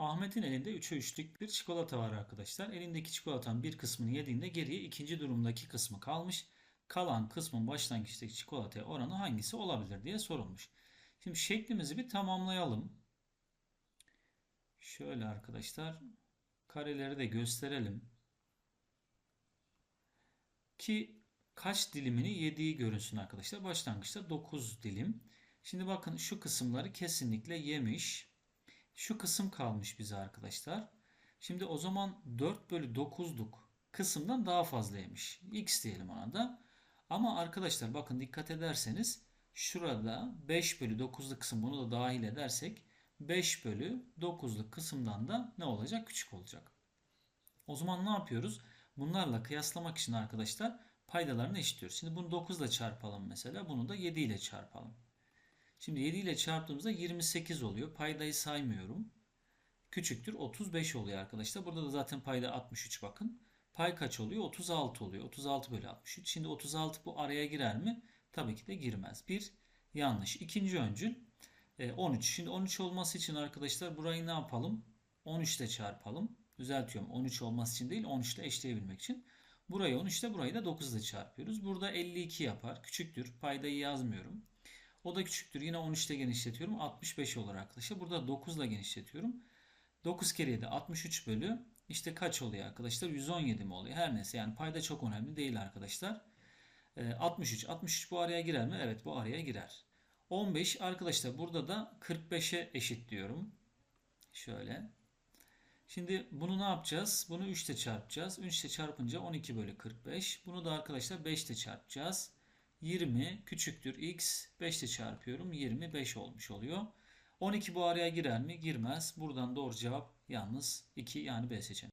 Ahmet'in elinde 3'e 3'lük bir çikolata var arkadaşlar. Elindeki çikolatanın bir kısmını yediğinde geriye ikinci durumdaki kısmı kalmış. Kalan kısmın başlangıçtaki çikolataya oranı hangisi olabilir diye sorulmuş. Şimdi şeklimizi bir tamamlayalım. Şöyle arkadaşlar kareleri de gösterelim. Ki kaç dilimini yediği görünsün arkadaşlar. Başlangıçta 9 dilim. Şimdi bakın şu kısımları kesinlikle yemiş. Şu kısım kalmış bize arkadaşlar. Şimdi o zaman 4 bölü 9'luk kısımdan daha fazla yemiş. X diyelim ona da. Ama arkadaşlar bakın dikkat ederseniz şurada 5 bölü 9'luk kısım bunu da dahil edersek 5 bölü 9'luk kısımdan da ne olacak? Küçük olacak. O zaman ne yapıyoruz? Bunlarla kıyaslamak için arkadaşlar paydalarını eşitliyoruz. Şimdi bunu 9 ile çarpalım mesela. Bunu da 7 ile çarpalım. Şimdi 7 ile çarptığımızda 28 oluyor. Paydayı saymıyorum. Küçüktür 35 oluyor arkadaşlar. Burada da zaten payda 63 bakın. Pay kaç oluyor? 36 oluyor. 36 bölü 63. Şimdi 36 bu araya girer mi? Tabii ki de girmez. Bir yanlış. İkinci öncül 13. Şimdi 13 olması için arkadaşlar burayı ne yapalım? 13 ile çarpalım. Düzeltiyorum. 13 olması için değil 13 ile eşleyebilmek için. Burayı 13 ile burayı da 9 ile çarpıyoruz. Burada 52 yapar. Küçüktür. Paydayı yazmıyorum. O da küçüktür. Yine 13 ile genişletiyorum. 65 olur arkadaşlar. Burada 9 ile genişletiyorum. 9 kere 7 63 bölü işte kaç oluyor arkadaşlar? 117 mi oluyor? Her neyse yani payda çok önemli değil arkadaşlar. 63. 63 bu araya girer mi? Evet bu araya girer. 15 arkadaşlar burada da 45'e eşit diyorum. Şöyle. Şimdi bunu ne yapacağız? Bunu 3 ile çarpacağız. 3 ile çarpınca 12 bölü 45. Bunu da arkadaşlar 5 ile çarpacağız. 20 küçüktür x. 5 ile çarpıyorum. 25 olmuş oluyor. 12 bu araya girer mi? Girmez. Buradan doğru cevap yalnız 2 yani B seçeneği.